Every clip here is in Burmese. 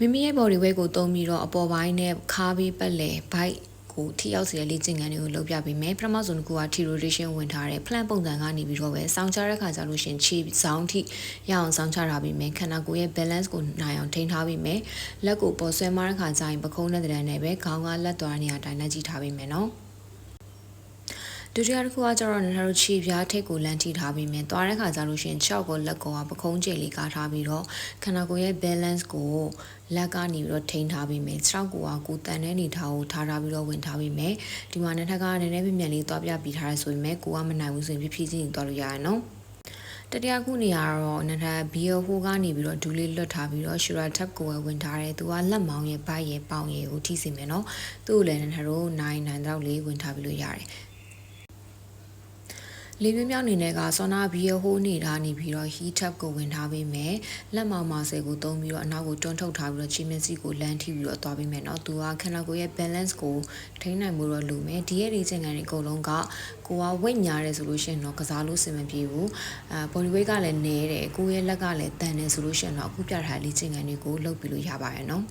မိမိရဲ့ body weight ကိုသုံးပြီးတော့အပေါ်ပိုင်းနဲ့ခါးပြီးပတ်လည် bite ကိုထိရောက်စေတဲ့လေ့ကျင့်ခန်းတွေကိုလုပ်ပြပေးမယ်ပထမဆုံးတစ်ခုက T rotation ဝင်ထားတဲ့ plan ပုံစံကနေပြီးတော့ပဲစောင်းချတဲ့ခါကျလို့ရှရင်ခြေစောင်းထိရအောင်စောင်းချထားပေးမယ်ခန္ဓာကိုယ်ရဲ့ balance ကိုနိုင်အောင်ထိန်းထားပေးမယ်လက်ကိုပေါ်ဆွဲမတဲ့ခါကျရင်ပခုံးနဲ့တရံနဲ့ပဲခေါင်းကလက်သွားနေရာတိုင်းလက်ကြည့်ထားပေးမယ်နော် ဒုတိယတစ်ခုကကျတော့နင်တို့ခြေပြားထိတ်ကိုလမ်းထိထားပြီးမြင်သွားတဲ့ခါကျလို့ရှိရင်6ကိုလက်ကောကပခုံးကျိတ်လေးကားထားပြီးတော့ခန္ဓာကိုယ်ရဲ့ balance ကိုလက်ကနေပြီးတော့ထိန်းထားပြီးမြင်6ကိုကကိုတန်တဲ့နေထားကိုထားထားပြီးတော့ဝင်ထားပြီးမြင်ဒီမှာနှစ်ထပ်ကနည်းနည်းပြမြန်လေးသွားပြပြီးထားရဆိုပေမဲ့ကိုကမနိုင်ဘူးဆိုရင်ဖြည်းဖြည်းချင်းသွားလို့ရရနော်တတိယခုနေရာတော့နထဘီယိုဟိုကနေပြီးတော့ဒူးလေးလွတ်ထားပြီးတော့ရှူရာထပ်ကိုဝင်ထားတယ်သူကလက်မောင်းရဲ့ဘိုက်ရဲ့ပေါင်ရဲ့ကိုထိစီမယ်နော်သူ့ကိုလည်းနထတို့9 9တော့လေးဝင်ထားပြီးလို့ရတယ် လေးပြင်းမြောက်အနေနဲ့ကဆောနာဘီယဟိုးနေတာနေပြီးတော့ heat tap ကိုဝင်ထားပေးမယ်လက်မောင်မာဆယ်ကိုသုံးပြီးတော့အနောက်ကိုတွန်းထုတ်ထားပြီးတော့ချီမစီကိုလမ်းထိပြီးတော့သွားပေးမယ်เนาะသူကခန္ဓာကိုယ်ရဲ့ balance ကိုထိန်းနိုင်မှုတော့လိုမယ်ဒီရဲ့ဒီချိန်ကန်တွေအကုန်လုံးကကိုကဝိတ်ညားတယ်ဆိုလို့ရှိရင်တော့ကစားလို့စင်မပြေဘူးအာ body weight ကလည်းနည်းတယ်ကိုယ့်ရဲ့လက်ကလည်းတန်တယ်ဆိုလို့ရှိရင်တော့အခုပြထားတဲ့လေ့ကျင့်ခန်းတွေကိုလုပ်ပြီးလို့ရပါတယ်เนาะ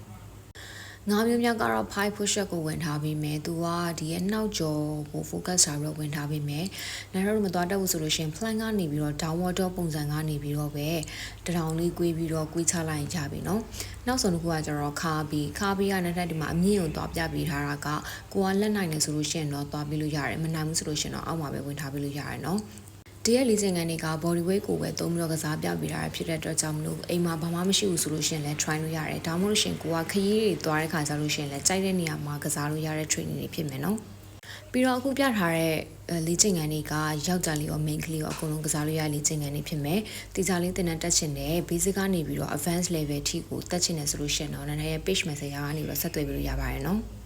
ငါးမျိုးများကတော့ five push up ကိုဝင်ထားပြီးမယ်။ तू ကဒီရဲ့နှောက်ကြော်ကို focus ထားပြီးတော့ဝင်ထားပြီးမယ်။နောက်တော့မသွားတတ်ဘူးဆိုလို့ရှိရင် plan ကနေပြီးတော့ downward dog ပုံစံကနေပြီးတော့ပဲတထောင်လေးကွေးပြီးတော့ကွေးချလိုက်ရင်ကြပြီနော်။နောက်ဆုံးတစ်ခုကကျတော့ခါပြီးခါပြီးကနောက်ထပ်ဒီမှာအမြင့်ကိုသွားပြပေးထားတာကကိုကလက်နိုင်တယ်ဆိုလို့ရှိရင်တော့သွားပြီးလို့ရတယ်။မနိုင်ဘူးဆိုလို့ရှိရင်တော့အောက်မှာပဲဝင်ထားပြီးလို့ရတယ်နော်။ တရက်လေးစင်ကန်တွေက body weight ကိုပဲသုံးပြီးတော့ကစားပြပေးတာဖြစ်တဲ့အတွက်ကြောင့်မလို့အိမ်မှာဘာမှမရှိဘူးဆိုလို့ရှိရင်လည်း try လို့ရတယ်ဒါမှမဟုတ်ရှင်ကိုကခရီးတွေသွားတဲ့ခါကျလို့ရှိရင်လည်းကြိုက်တဲ့နေရာမှာကစားလို့ရတဲ့ training တွေဖြစ်မယ်နော်ပြီးတော့အခုပြထားတဲ့လေ့ကျင့်ခန်းတွေကယောက်ျားလေးရော main ကလေးရောအကုန်လုံးကစားလို့ရလေ့ကျင့်ခန်းတွေဖြစ်မယ်။တီချာလေးတင်တဲ့တက်ချင်တဲ့ basic ကနေပြီးတော့ advanced level ထိကိုတက်ချင်တယ်ဆိုလို့ရှိရင်တော့နားရဲ့ page message ကနေပြီးတော့ဆက်သွယ်ပြီးလို့ရပါတယ်နော်။